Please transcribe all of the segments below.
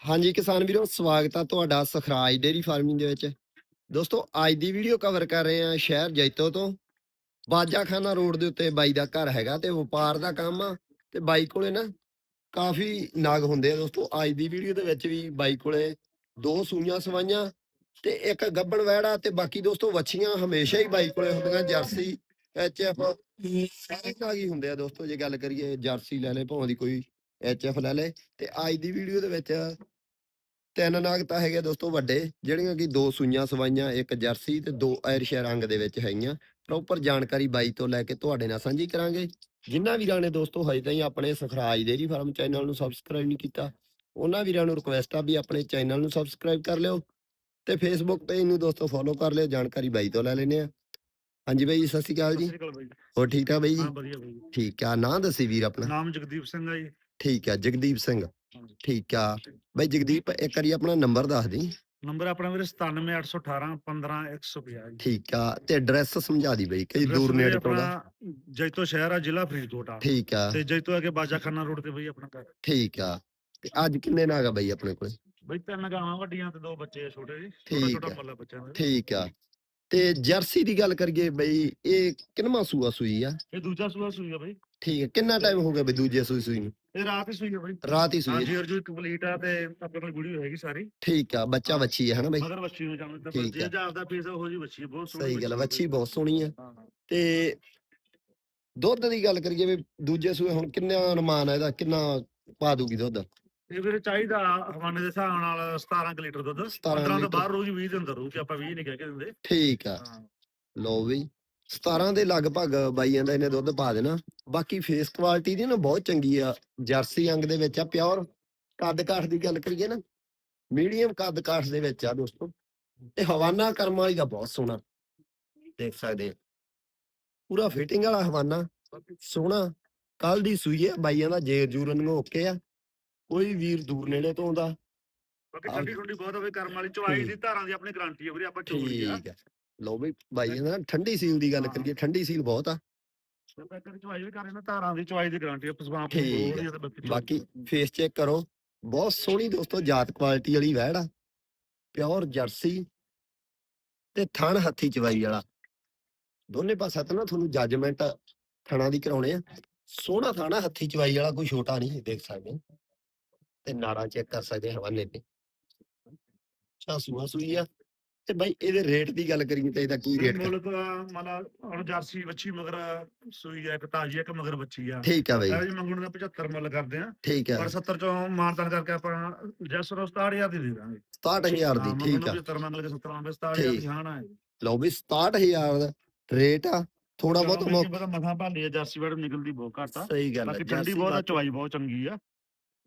ਹਾਂਜੀ, ਕਿਸਾਨ ਵੀਰੋ, ਸਵਾਗਤ ਆ ਤੁਹਾਡਾ ਸਖਰਾਜ ਡੇਰੀ ਫਾਰਮਿੰਗ ਦੇ ਵਿੱਚ। ਦੋਸਤੋ, ਅੱਜ ਦੀ ਵੀਡੀਓ ਕਵਰ ਕਰ ਰਹੇ ਆ ਸ਼ਹਿਰ ਜੈਤੋ ਤੋਂ। ਬਾਜਾਖਾਨਾ ਰੋਡ ਦੇ ਉੱਤੇ ਬਾਈ ਦਾ ਘਰ ਹੈਗਾ ਤੇ ਵਪਾਰ ਦਾ ਕੰਮ ਆ ਤੇ ਬਾਈ ਕੋਲੇ ਨਾ ਕਾਫੀ ਨਾਗ ਹੁੰਦੇ ਆ। ਦੋਸਤੋ, ਅੱਜ ਦੀ ਵੀਡੀਓ ਦੇ ਵਿੱਚ ਵੀ ਬਾਈ ਕੋਲੇ ਦੋ ਸੂਈਆਂ ਸਵਾਈਆਂ ਤੇ ਇੱਕ ਗੱਬਣ ਵਹਿੜਾ ਤੇ ਬਾਕੀ ਦੋਸਤੋ ਵੱਛੀਆਂ ਹਮੇਸ਼ਾ ਹੀ ਬਾਈ ਕੋਲੇ ਹੁੰਦੀਆਂ। ਜਰਸੀ ਐਚਐਫ ਸਾਰੇ ਨਾਗ ਹੀ ਹੁੰਦੇ ਆ। ਦੋਸਤੋ, ਜੇ ਗੱਲ ਕਰੀਏ ਜਰਸੀ ਲੈ ਲੈ, ਭਾਵੇਂ ਦੀ ਕੋਈ ਐਚਐਫ ਲੈ ਲੈ ਤੇ ਅੱਜ ਦੀ ਵੀਡੀਓ ਦੇ ਵਿੱਚ ਤਿੰਨ ਨਾਗ ਤਾਂ ਹੈਗੇ ਦੋਸਤੋ ਵੱਡੇ ਜਿਹੜੀਆਂ ਕਿ ਦੋ ਸੂਈਆਂ ਸਵਾਈਆਂ ਇੱਕ ਜਰਸੀ ਤੇ ਦੋ ਆਇਰਸ਼ੀਆ ਰੰਗ ਦੇ ਵਿੱਚ ਹੈਗੀਆਂ। ਪ੍ਰੋਪਰ ਜਾਣਕਾਰੀ ਬਾਈ ਤੋਂ ਲੈ ਕੇ ਤੁਹਾਡੇ ਨਾਲ ਸਾਂਝੀ ਕਰਾਂਗੇ। ਜਿਨ੍ਹਾਂ ਵੀਰਾਂ ਨੇ ਦੋਸਤੋ ਹਜੇ ਤਾਈਂ ਆਪਣੇ ਸਖਰਾਜ ਡੇਰੀ ਫਾਰਮ ਚੈਨਲ ਨੂੰ ਸਬਸਕ੍ਰਾਈਬ ਨਹੀਂ ਕੀਤਾ ਉਹਨਾਂ ਵੀਰਾਂ ਨੂੰ ਰਿਕੁਐਸਟ ਆ ਵੀ ਆਪਣੇ ਚੈਨਲ ਨੂੰ ਸਬਸਕ੍ਰਾਈਬ ਕਰ ਲਿਓ ਤੇ ਫੇਸਬੁੱਕ ਪੇਜ ਨੂੰ ਦੋਸਤੋ ਫੋਲੋ ਕਰ ਲਿਓ ਜਾਣਕਾਰੀ ਬਾਈ ਤੋਂ ਲੈ ਲੈਨੇ ਆ ਹਾਂਜੀ ਬਾਈ ਜੀ, ਸਤਿ ਸ਼੍ਰੀ ਅਕਾਲ ਜੀ। ਹੋਰ ਠੀਕ ਠਾਕ ਬਾਈ ਜੀ? ਹਾਂ ਵਧੀਆ ਬਾਈ ਜੀ। ਠੀਕ ਆ ਨਾਂ ਦੱਸੀ ਵੀਰ ਆਪਣਾ। ਨਾਮ ਜਗਦੀਪ ਸਿੰਘ ਆ ਜੀ। ਠੀਕ ਆ ਜਗਦੀਪ ਸਿੰਘ। ਠੀਕ ਆ। ਬਾਈ ਜਗਦੀਪ ਇੱਕ ਵਾਰੀ ਆਪਣਾ ਨੰਬਰ ਦੱਸ ਦੀ ਨੰਬਰ ਆਪਣਾ ਵੀਰੇ 97818 15150 ਜੀ ਠੀਕ ਆ ਤੇ ਐਡਰੈਸ ਸਮਝਾ ਦੀ ਬਈ ਕਈ ਦੂਰ ਨੇੜੇ ਤੋਂ ਦਾ ਜੈਤੋ ਸ਼ਹਿਰ ਆ ਜ਼ਿਲ੍ਹਾ ਫਰੀਦਕੋਟ ਆ। ਠੀਕ ਆ। ਤੇ ਜੈਤੋ ਆ ਕੇ ਬਾਜਾਖਾਨਾ ਰੋਡ ਤੇ ਬਈ ਆਪਣਾ ਘਰ। ਠੀਕ ਆ। ਤੇ ਅੱਜ ਕਿੰਨੇ ਨਾਗ ਬਈ ਆਪਣੇ ਕੋਲ? ਬਈ ਤਿੰਨ ਗਾਵਾਂ ਵੱਡੀਆਂ ਤੇ ਦੋ ਬੱਚੇ ਆ ਛੋਟੇ ਜੀ ਠੀਕ ਛੋਟਾ ਛੋਟਾ ਆ। ਮੱਲਾ ਬੱਚਿਆਂ ਦਾ। ਠੀਕ ਆ। ਤੇ ਜਰਸੀ ਦੀ ਗੱਲ ਕਰੀਏ ਬਈ ਇਹ ਕਿੰਨਵਾਂ ਸੂਆ ਸੂਈ ਆ? ਇਹ ਦੂਜਾ ਸੂਆ ਸੂਈ ਆ ਬਈ। ਠੀਕ ਆ ਕਿੰਨਾ ਟਾਈਮ ਹੋ ਗਿਆ ਬਈ ਦੂਜੇ ਸੂਈ ਸੂਈ ਨੂੰ? ਇਹ ਰਾਤ ਹੀ ਸੂਈ ਆ ਬਈ। ਰਾਤ ਹੀ ਸੂਈ ਹਾਂਜੀ ਆ। ਅਰਜੂ ਕੰਪਲੀਟ ਆ ਤੇ ਆਪਣੇ ਕੋਲ ਵੀਡੀਓ ਹੈਗੀ ਸਾਰੀ। ਠੀਕ ਆ ਬੱਚਾ ਬੱਚੀ ਹੈ ਹਨਾ ਬਈ? ਮਗਰ ਨੂੰ ਜਾਣ ਤਾਂ ਠੀਕ ਜੇ ਆ। ਆਪਦਾ ਫੇਸ ਉਹ ਜੀ ਆ, ਬਹੁਤ ਸੋਹਣੀ ਸਹੀ ਗੱਲ ਆ, ਬੱਚੀ ਬਹੁਤ ਸੋਹਣੀ ਆ। ਹਾਂ, ਹਾਂ। ਤੇ ਦੁੱਧ ਦੀ ਗੱਲ ਕਰੀਏ ਵੀ ਦੂਜੇ ਸੂਏ ਹੁਣ ਕਿੰਨਾ ਅਨੁਮਾਨ ਆ ਇਹਦਾ ਕਿੰਨਾ ਪਾ ਦੂਗੀ ਦੁੱਧ? ਇਹ ਵੀਰੇ ਚਾਹੀਦਾ ਹਵਾਨੇ ਦੇ ਹਿਸਾਬ ਨਾਲ 17 ਕੁ ਲੀਟਰ ਦੁੱਧ। 17 15 ਤੋਂ ਲੀਟਰ। ਬਾਹਰ ਰੋਜ਼ 20 ਦੇ ਅੰਦਰ ਰੋਜ਼ ਆਪਾਂ 20 ਨਹੀਂ ਕਹਿ ਕੇ ਦਿੰਦੇ। ਠੀਕ ਆ। ਹਾਂ। ਲਓ ਵੀ 17 ਦੇ ਲਗਭਗ ਬਾਈਆਂ ਦਾ ਇਹਨੇ ਦੁੱਧ ਪਾ ਦੇਣਾ। ਬਾਕੀ ਫੇਸ ਕੁਆਲਿਟੀ ਦੀ ਨਾ ਬਹੁਤ ਚੰਗੀ ਆ। ਜਰਸੀ ਅੰਗ ਦੇ ਵਿੱਚ ਆ ਪਿਓਰ ਕੱਦ ਕਾਠ ਦੀ ਗੱਲ ਕਰੀਏ ਨਾ ਮੀਡੀਅਮ ਕੱਦ ਕਾਠ ਦੇ ਵਿੱਚ ਆ ਦੋਸਤੋ। ਤੇ ਹਵਾਨਾ ਕਰਮ ਵਾਲੀ ਦਾ ਬਹੁਤ ਸੋਹਣਾ ਦੇਖ ਸਕਦੇ ਆ। ਪੂਰਾ ਫਿਟਿੰਗ ਵਾਲਾ ਹਵਾਨਾ ਸੋਹਣਾ। ਕੱਲ ਦੀ ਸੂਈ ਹੈ ਬਾਈਆਂ ਦਾ ਜੇਰ ਜੂਰਨ ਨੂੰ ਓਕੇ ਆ। ਕੋਈ ਵੀਰ ਦੂਰ ਨੇੜੇ ਤੋਂ ਆਉਂਦਾ। ਬਾਕੀ ਠੰਡੀ ਠੰਡੀ ਬਹੁਤ ਹੋਵੇ ਕਰਮ ਵਾਲੀ ਚੁਆਈ ਦੀ ਧਾਰਾਂ ਦੀ ਆਪਣੀ ਗਾਰੰਟੀ ਹੈ ਵੀਰੇ ਆਪਾਂ ਚੋਰੀ ਆ। ਠੀਕ ਹੈ ਲਓ ਬਈ ਦਾ ਨਾ ਠੰਡੀ ਸੀਲ ਦੀ ਗੱਲ। ਕਰੀਏ ਠੰਡੀ ਸੀਲ ਬਹੁਤ ਆ। ਆਪਾਂ ਕਰੀ ਚੁਆਈ ਵੀ ਕਰੇ ਨਾ ਧਾਰਾਂ ਦੀ ਚੁਆਈ ਦੀ ਗਾਰੰਟੀ ਹੈ ਪਸਵਾਂ ਠੀਕ ਬਾਕੀ ਫੇਸ ਚੈੱਕ ਕਰੋ ਬਹੁਤ ਸੋਹਣੀ ਦੋਸਤੋ ਜਾਤ ਕੁਆਲਿਟੀ ਵਾਲੀ ਵੈੜ ਆ ਪਿਓਰ ਜਰਸੀ ਤੇ ਥਣ ਹੱਥੀ ਚਵਾਈ ਵਾਲਾ। ਦੋਨੇ ਪਾਸਾ ਤਾਂ ਨਾ ਤੁਹਾਨੂੰ ਜੱਜਮੈਂਟ ਥਣਾ ਦੀ ਕਰਾਉਣੇ ਆ। ਸੋਹਣਾ ਥਾਣਾ ਹੱਥੀ ਚਵਾਈ ਵਾਲਾ ਕੋਈ ਛੋਟਾ ਨਹੀਂ ਦੇਖ ਸਕਦੇ ਹੋ। ਤੇ ਨਾੜਾਂ ਚੈੱਕ ਕਰ ਸਕਦੇ ਆ ਹਵਾਨੇ ਤੇ। ਚਾ ਸੂਆ ਸੂਈ ਆ। ਤੇ ਬਾਈ ਇਹਦੇ ਰੇਟ ਦੀ ਗੱਲ ਕਰੀਏ ਤਾਂ ਇਹਦਾ ਕੀ ਰੇਟ ਮੁੱਲ ਤਾਂ ਮਤਲਬ ਹੁਣ ਜਰਸੀ ਬੱਚੀ ਮਗਰ ਸੂਈ ਆ ਇੱਕ ਤਾਜੀ ਇੱਕ ਮਗਰ ਬੱਚੀ ਆ। ਠੀਕ ਆ ਬਾਈ। ਇਹ ਜੀ ਮੰਗਣ ਦਾ 75 ਮੁੱਲ ਕਰਦੇ ਆ। ਠੀਕ ਆ। ਪਰ 70 ਚੋਂ ਮਾਨਤਾਨ ਕਰਕੇ ਆਪਾਂ ਜਸ ਨੂੰ 67000 ਦੀ ਦੇ ਦਾਂਗੇ। 67000 ਦੀ ਠੀਕ ਆ। 75 ਮੰਗ ਕੇ 70 ਮੰਗ 67000 ਠੀਕ। ਦੀ ਹਾਂ ਨਾ ਲਓ ਵੀ 67000 ਦਾ ਰੇਟ ਆ। ਥੋੜਾ ਬਹੁਤ ਬਹੁਤ ਮੌ- ਪਤਾ ਮਸਾਂ ਭਾਲੀ ਆ ਜਰਸੀ ਵੜ ਨਿਕਲਦੀ ਬਹੁਤ ਘੱਟ ਆ। ਸਹੀ ਗੱਲ ਆ ਬਾਕੀ ਠੰਡੀ ਬਹੁਤ ਚਵਾਈ ਬਹੁਤ ਚੰਗੀ ਆ।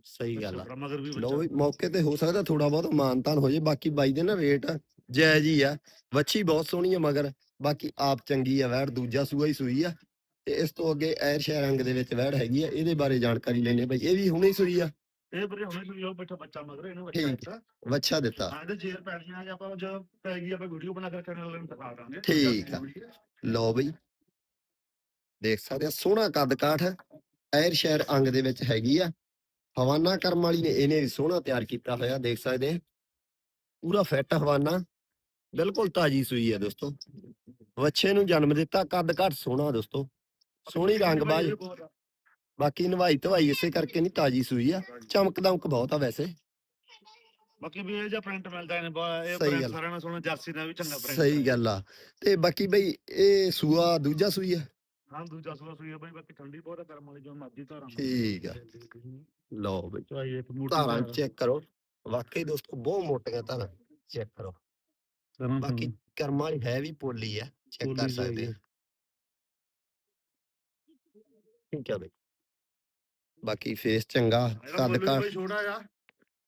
ਸਹੀ ਗੱਲ ਆ। ਬੱਚਾ। ਮੌਕੇ ਤੇ ਹੋ ਸਕਦਾ ਥੋੜਾ ਬਹੁਤ ਮਾਨਤਾਨ ਹੋ ਜੇ ਬਾਕੀ ਬਾਈ ਦੇ ਨਾ ਰੇਟ ਜਾਇਜ਼ ਹੀ ਆ। ਵੱਛੀ ਬਹੁਤ ਸੋਹਣੀ ਆ ਮਗਰ ਬਾਕੀ ਆਪ ਚੰਗੀ ਆ ਵੈੜ ਦੂਜਾ ਸੂਆ ਹੀ ਸੂਈ ਆ। ਤੇ ਇਸ ਤੋਂ ਅੱਗੇ ਐਰ ਸ਼ਹਿਰ ਰੰਗ ਦੇ ਵਿੱਚ ਵੈੜ ਹੈਗੀ ਆ ਇਹਦੇ ਬਾਰੇ ਜਾਣਕਾਰੀ ਲੈਣੇ ਬਾਈ ਇਹ ਵੀ ਹੁਣੇ ਹੀ ਸੂਈ ਆ। ਇਹ ਵੀਰੇ ਹੁਣੇ ਵੀ ਉਹ ਬੈਠਾ ਬੱਚਾ ਮਗਰ ਇਹਨੂੰ ਬੱਚਾ ਠੀਕ। ਦਿੱਤਾ। ਵੱਛਾ ਦਿੱਤਾ। ਹਾਂ ਇਹਦੇ ਜੇਰ ਪੈਣੀਆਂ ਜਾਂ ਆਪਾਂ ਜੋ ਪੈ ਗਈ ਆਪਾਂ ਵੀਡੀਓ ਬਣਾ ਕੇ ਚੈਨਲ ਨੂੰ ਦਿਖਾ ਦਾਂਗੇ ਠੀਕ ਆ। ਲਓ ਬਈ ਦੇਖ ਸਕਦੇ ਆ ਸੋਹਣਾ ਕੱਦ ਕਾਠ ਐਰ ਸ਼ਹਿਰ ਅੰਗ ਦੇ ਵਿੱਚ ਹੈਗੀ ਆ। ਹਵਾਨਾ ਕਰਮ ਵਾਲੀ ਨੇ ਇਹਨੇ ਵੀ ਸੋਹਣਾ ਤਿਆਰ ਕੀਤਾ ਹੋਇਆ ਦੇਖ ਸਕਦੇ ਆ। ਪੂਰਾ ਫਿੱਟ ਹਵਾਨਾ। ਬਿਲਕੁਲ ਤਾਜੀ ਸੂਈ ਆ ਦੋਸਤੋ। ਵੱਛੇ ਨੂੰ ਜਨਮ ਦਿੱਤਾ ਕੱਦ ਕਾਠ ਸੋਹਣਾ ਦੋਸਤੋ। ਸੋਹਣੀ ਰੰਗਬਾਜ਼। ਬਾਕੀ ਨਵਾਈ ਧਵਾਈ ਇਸੇ ਕਰਕੇ ਨਹੀਂ ਤਾਜੀ ਸੂਈ ਆ। ਚਮਕ ਦਮਕ ਬਹੁਤ ਆ ਵੈਸੇ। ਬਾਕੀ ਵੀ ਇਹ ਜਿਹਾ ਪ੍ਰਿੰਟ ਮਿਲਦਾ ਨੇ ਇਹ ਪ੍ਰਿੰਟ। ਸਾਰਿਆਂ ਨਾਲ ਸੋਹਣਾ ਜਰਸੀ ਦਾ ਵੀ ਚੰਗਾ ਪ੍ਰਿੰਟ ਸਹੀ ਗੱਲ ਆ। ਤੇ ਬਾਕੀ ਬਈ ਇਹ ਸੂਆ ਦੂਜਾ ਸੂਈ ਆ? ਹਾਂ ਦੂਜਾ ਸੂਆ ਸੂਈ ਆ ਬਈ ਬਾਕੀ ਠੰਡੀ ਬਹੁਤ ਆ ਕਰਮ ਵਾਲੀ ਜੋ ਮਰਜ਼ੀ ਧਾਰਾਂ। ਠੀਕ ਆ। ਲਓ ਬਈ ਧਾਰਾਂ। ਚੈੱਕ ਕਰੋ। ਵਾਕਈ ਦੋਸਤੋ ਬਹੁਤ ਮੋਟੀਆਂ ਧਾਰਾਂ ਚੈੱਕ ਕਰੋ। ਬਾਕੀ ਕਰਮਾਂ ਵਾਲੀ ਹੈ ਵੀ ਪੋਲੀ ਆ ਚੈੱਕ ਕਰ ਪੋਲੀ ਸਕਦੇ ਆ। ਜਾਈ ਠੀਕ ਆ ਬਈ। ਬਾਕੀ ਫੇਸ ਚੰਗਾ ਇਹਦਾ ਕੱਦ ਮੁੱਲ ਵੀ ਕਾਠ ਬਈ ਛੋਟਾ ਆ।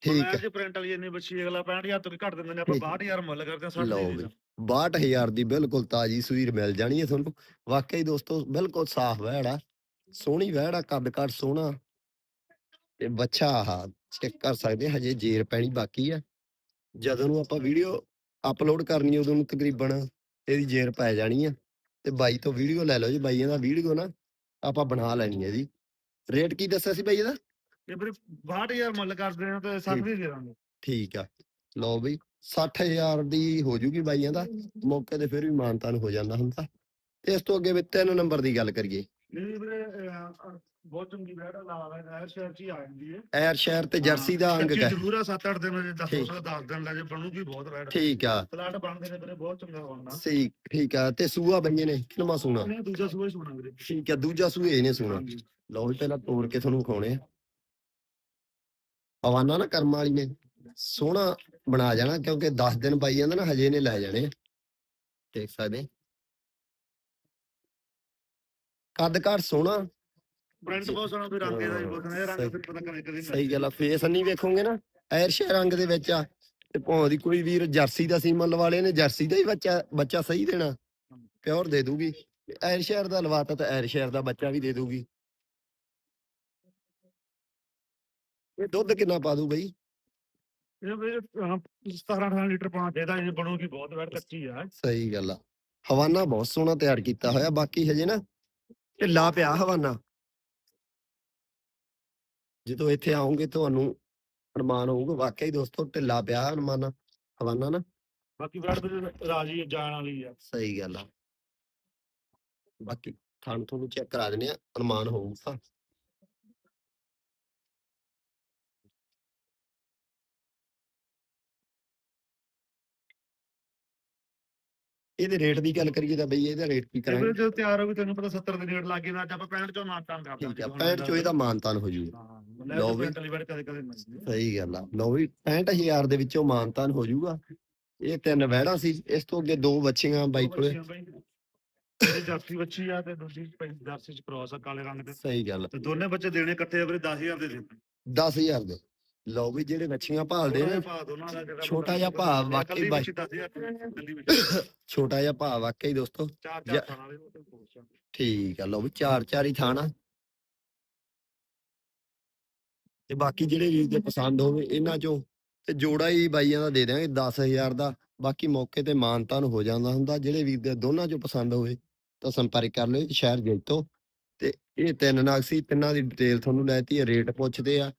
ਠੀਕ ਮੈਂ ਆ। ਜੀ ਪ੍ਰਿੰਟ ਵਾਲੀ ਇੰਨੀ ਬੱਚੀ ਅਗਲਾ 65000 ਤੋਂ ਵੀ ਘੱਟ ਦਿੰਦੇ ਨੇ ਆਪਾਂ ਠੀਕ। 62000 ਮੁੱਲ ਕਰਦੇ ਆ 60 ਲਓ ਦੀ ਬਈ ਦੇ 62000 ਦੀ ਬਿਲਕੁਲ ਤਾਜੀ ਸੂਈਰ ਮਿਲ ਜਾਣੀ ਹੈ ਤੁਹਾਨੂੰ। ਵਾਕਈ ਦੋਸਤੋ ਬਿਲਕੁਲ ਸਾਫ਼ ਵਹਿੜ ਆ। ਸੋਹਣੀ ਵਹਿੜ ਆ ਕੱਦ ਕਾਠ ਸੋਹਣਾ। ਤੇ ਬੱਚਾ ਆਹ ਚੈੱਕ ਕਰ ਸਕਦੇ ਆ, ਹਜੇ ਜੇਰ ਪੈਣੀ ਬਾਕੀ ਆ। ਜਦੋਂ ਨੂੰ ਆਪਾਂ ਵੀਡੀਓ ਅਪਲੋਡ ਕਰਨੀ ਉਦੋਂ ਨੂੰ ਤਕਰੀਬਨ ਇਹਦੀ ਜੇਰ ਪੈ ਜਾਣੀ ਆ। ਤੇ ਬਾਈ ਤੋਂ ਵੀਡੀਓ ਲੈ ਲਓ ਜੀ ਬਾਈਆਂ ਦਾ ਵੀਡੀਓ ਨਾ ਆਪਾਂ ਬਣਾ ਲੈਣੀ ਹੈ ਜੀ। ਰੇਟ ਕੀ ਦੱਸਿਆ ਸੀ ਬਾਈ ਇਹਦਾ? ਇਹ ਵੀਰੇ 62000 ਮੁੱਲ ਕਰਦੇ ਆ ਤੇ 60 ਦੀ ਦੇ ਦਾਂਗੇ। ਠੀਕ ਆ। ਲਓ ਬਈ 60000 ਦੀ ਹੋ ਜੂਗੀ ਬਾਈਆਂ ਦਾ। ਮੌਕੇ ਤੇ ਫਿਰ ਵੀ ਮਾਨਤਾਨ ਹੋ ਜਾਂਦਾ ਹੁੰਦਾ। ਤੇ ਇਸ ਤੋਂ ਅੱਗੇ ਵੀ ਤਿੰਨ ਨੰਬਰ ਦੀ ਗੱਲ ਕਰੀਏ। ਇਹ ਵੀਰੇ ਬਹੁਤ ਚੰਗੀ ਬੈਠ ਲਾ ਹੈ ਐਰ ਸ਼ਹਿਰ ਚ ਹੀ ਆ ਜਾਂਦੀ ਹੈ ਐਰ ਸ਼ਹਿਰ ਤੇ ਜਰਸੀ ਦਾ ਅੰਗ ਹੈ। ਜ਼ਰੂਰ ਆ 7-8 ਦਿਨ ਜੇ 10 ਠੀਕ। 10 ਦਿਨ ਲੱਗੇ ਬਣੂਗੀ ਬਹੁਤ ਬੈਠ। ਠੀਕ ਆ। ਪਲਾਟ ਬਣਦੇ ਨੇ ਵੀਰੇ ਬਹੁਤ ਚੰਗਾ ਹੋਣਾ ਸਹੀ ਠੀਕ ਆ। ਤੇ ਸੂਆ ਬੰਗੇ ਨੇ ਕਿਨਮਾ ਸੂਣਾ ਨਹੀਂ ਦੂਜਾ ਸੂਆ ਹੀ ਸੁਣਾ ਵੀਰੇ। ਠੀਕ ਆ ਦੂਜਾ ਸੂਏ ਨੇ ਸੂਣਾ ਲਓ ਵੀ ਪਹਿਲਾਂ ਤੋੜ ਕੇ ਤੁਹਾਨੂੰ ਖਾਉਣੇ ਆ। ਹਵਾਨਾ ਨਾ ਕਰਮ ਵਾਲੀ ਨੇ। ਸੋਹਣਾ ਬਣਾ ਜਾਣਾ ਕਿਉਂਕਿ 10 ਦਿਨ ਪਾਈ ਜਾਂਦੇ ਨਾ ਹਜੇ ਨੇ ਲੈ ਜਾਣੇ। ਦੇਖ ਸਕਦੇ ਕੱਦ ਘਾਟ ਸੋਹਣਾ। ਪ੍ਰਿੰਟ ਬਹੁਤ ਸੋਹਣਾ ਵੀ ਰੰਗ ਇਹਦਾ ਵੀ ਬਹੁਤ ਸੋਹਣਾ। ਇਹ ਰੰਗ। ਫਿਰ ਪਤਾ ਕਦੇ ਕਦੇ ਸਹੀ ਗੱਲ ਆ ਫੇਸ ਨਹੀਂ ਵੇਖੋਗੇ ਨਾ ਐਰਸ਼ੇ ਰੰਗ ਦੇ ਵਿੱਚ ਆ ਤੇ ਭਾਵੇਂ ਦੀ ਕੋਈ ਵੀਰ ਜਰਸੀ ਦਾ ਸੀਮਨ ਲਵਾ ਲੇ ਨੇ ਜਰਸੀ ਦਾ ਹੀ ਬੱਚਾ ਬੱਚਾ ਸਹੀ ਦੇਣਾ ਪਿਓਰ ਦੇ ਦੂਗੀ। ਐਰਸ਼ੇਰ ਦਾ ਲਵਾਤਾ ਤਾਂ ਐਰਸ਼ੇਰ ਦਾ ਬੱਚਾ ਵੀ ਦੇ ਦੂਗੀ। ਇਹ ਦੁੱਧ ਕਿੰਨਾ ਪਾ ਦੂ ਬਈ? ਇਹ ਵੀਰੇ 17 18 ਲੀਟਰ ਪਾਉਣਾ ਚਾਹੀਦਾ ਇਹ ਬਣੂਗੀ ਬਹੁਤ ਬੈਠ ਕੱਚੀ ਆ। ਸਹੀ ਗੱਲ ਆ। ਹਵਾਨਾ ਬਹੁਤ ਸੋਹਣਾ ਤਿਆਰ ਕੀਤਾ ਹੋਇਆ ਬਾਕੀ ਹਜੇ ਨਾ ਢਿੱਲਾ ਪਿਆ ਹਵਾਨਾ। ਜਦੋਂ ਇੱਥੇ ਆਉਂਗੇ ਤੁਹਾਨੂੰ ਅਨੁਮਾਨ ਹੋਊਗਾ ਵਾਕਈ ਦੋਸਤੋ ਢਿੱਲਾ ਪਿਆ ਅਨੁਮਾਨ ਹਵਾਨਾ ਨਾ। ਬਾਕੀ ਬੈਠ ਵੀਰੇ ਰਾਜੀ ਜਾਣ ਵਾਲੀ ਆ। ਸਹੀ ਗੱਲ ਆ। ਬਾਕੀ ਥਾਣ ਤੁਹਾਨੂੰ ਚੈੱਕ ਕਰਾ ਦਿੰਦੇ ਆ ਅਨੁਮਾਨ ਹੋਊਗਾ। ਇਹਦੇ ਰੇਟ ਦੀ ਗੱਲ ਕਰੀਏ ਤਾਂ ਬਈ ਇਹਦਾ ਰੇਟ ਕੀ ਕਰਾਂਗੇ? ਜਦੋਂ ਤਿਆਰ ਹੋ ਗਈ ਤੈਨੂੰ ਪਤਾ 70 ਦੇ ਰੇਟ ਲੱਗ ਨਾ ਅੱਜ ਆਪਾਂ 65 ਚੋਂ ਮਾਨਤਾਨ ਕਰ ਠੀਕ ਆ 65 ਚੋਂ ਇਹਦਾ ਮਾਨਤਾਨ ਹੋ ਜੂ ਵੀ। ਸਹੀ ਗੱਲ ਆ। ਲਓ ਵੀ 65000 ਦੇ ਵਿੱਚੋਂ ਮਾਨਤਾਨ ਹੋ ਜੂਗਾ। ਇਹ ਤਿੰਨ ਵਹਿੜਾ ਸੀ ਇਸ ਤੋਂ ਅੱਗੇ ਦੋ ਬੱਚੀਆਂ ਬਾਈ। ਕੋਲੇ ਜਰਸੀ ਬੱਚੀ ਆ ਤੇ ਦੂਜੀ ਜਰਸੀ ਚ ਕ੍ਰੋਸ ਆ ਕਾਲੇ ਰੰਗ ਦੇ। ਸਹੀ ਗੱਲ ਤੇ ਦੋਨੇ ਬੱਚੇ ਦੇਣੇ ਇਕੱਠੇ ਆ ਵੀਰੇ 10000 ਦੇ ਦੇ। 10000 ਦੇ। ਲਓ ਵੀ ਜਿਹੜੇ ਬੱਚੀਆਂ ਭਾਲਦੇ ਨੇ ਛੋਟਾ ਜਿਹਾ ਭਾਅ ਵਾਕਈ ਬਾਈ। 10000 ਕੱਲੀ ਬੱਚੀ ਛੋਟਾ ਜਿਹਾ ਭਾਅ ਵਾਕਈ ਦੋਸਤੋ। ਠੀਕ ਆ ਲਓ ਵੀ ਚਾਰ ਚਾਰ ਹੀ ਥਾਣਾ ਤੇ ਬਾਕੀ ਜਿਹੜੇ ਵੀਰ ਦੇ ਪਸੰਦ ਹੋਵੇ ਇਹਨਾਂ ਚੋਂ ਤੇ ਜੋੜਾ ਹੀ ਬਾਈਆਂ ਦਾ ਦੇ ਦਿਆਂਗੇ 10000 ਦਾ। ਬਾਕੀ ਮੌਕੇ ਤੇ ਮਾਨਤਾਨ ਹੋ ਜਾਂਦਾ ਹੁੰਦਾ ਜਿਹੜੇ ਵੀਰ ਦੇ ਦੋਨਾਂ ਚੋਂ ਪਸੰਦ ਹੋਵੇ ਤਾਂ ਸੰਪਰਕ ਕਰ ਲਿਓ ਸ਼ਹਿਰ ਜੈਤੋ ਤੇ। ਇਹ ਤਿੰਨ ਨਾਗ ਸੀ ਤਿੰਨਾਂ ਦੀ ਡਿਟੇਲ ਤੁਹਾਨੂੰ ਲੈਤੀ ਹੈ ਰੇਟ ਪੁੱਛਦੇ ਆ।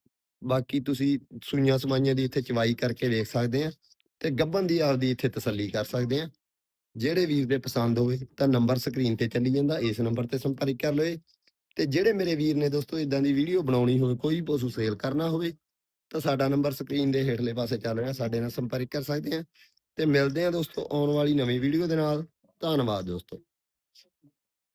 ਬਾਕੀ ਤੁਸੀਂ ਸੂਈਆਂ ਸਮਾਈਆਂ ਦੀ ਇੱਥੇ ਚਵਾਈ ਕਰਕੇ ਵੇਖ ਸਕਦੇ ਆ ਤੇ ਗੱਬਨ ਦੀ ਆਪਦੀ ਇੱਥੇ ਤਸੱਲੀ ਕਰ ਸਕਦੇ ਆ। ਜਿਹੜੇ ਵੀਰ ਦੇ ਪਸੰਦ ਹੋਵੇ ਤਾਂ ਨੰਬਰ ਸਕਰੀਨ ਤੇ ਚੱਲੀ ਜਾਂਦਾ, ਇਸ ਨੰਬਰ ਤੇ ਸੰਪਰਕ ਕਰ ਲਓ ਤੇ ਜਿਹੜੇ ਮੇਰੇ ਵੀਰ ਨੇ ਦੋਸਤੋ ਇਦਾਂ ਦੀ ਵੀਡੀਓ ਬਣਾਉਣੀ ਹੋਵੇ, ਕੋਈ ਪਸ਼ੂ ਸੇਲ ਕਰਨਾ ਹੋਵੇ, ਤਾਂ ਸਾਡਾ ਨੰਬਰ ਸਕਰੀਨ ਦੇ ਹੇਠਲੇ ਪਾਸੇ ਚੱਲ ਰਿਹਾ, ਸਾਡੇ ਨਾਲ ਸੰਪਰਕ ਕਰ ਸਕਦੇ ਆ। ਤੇ ਮਿਲਦੇ ਆ ਦੋਸਤੋ ਆਉਣ ਵਾਲੀ ਨਵੀਂ ਵੀਡੀਓ ਦੇ ਨਾਲ। ਧੰਨਵਾਦ ਦੋਸਤੋ।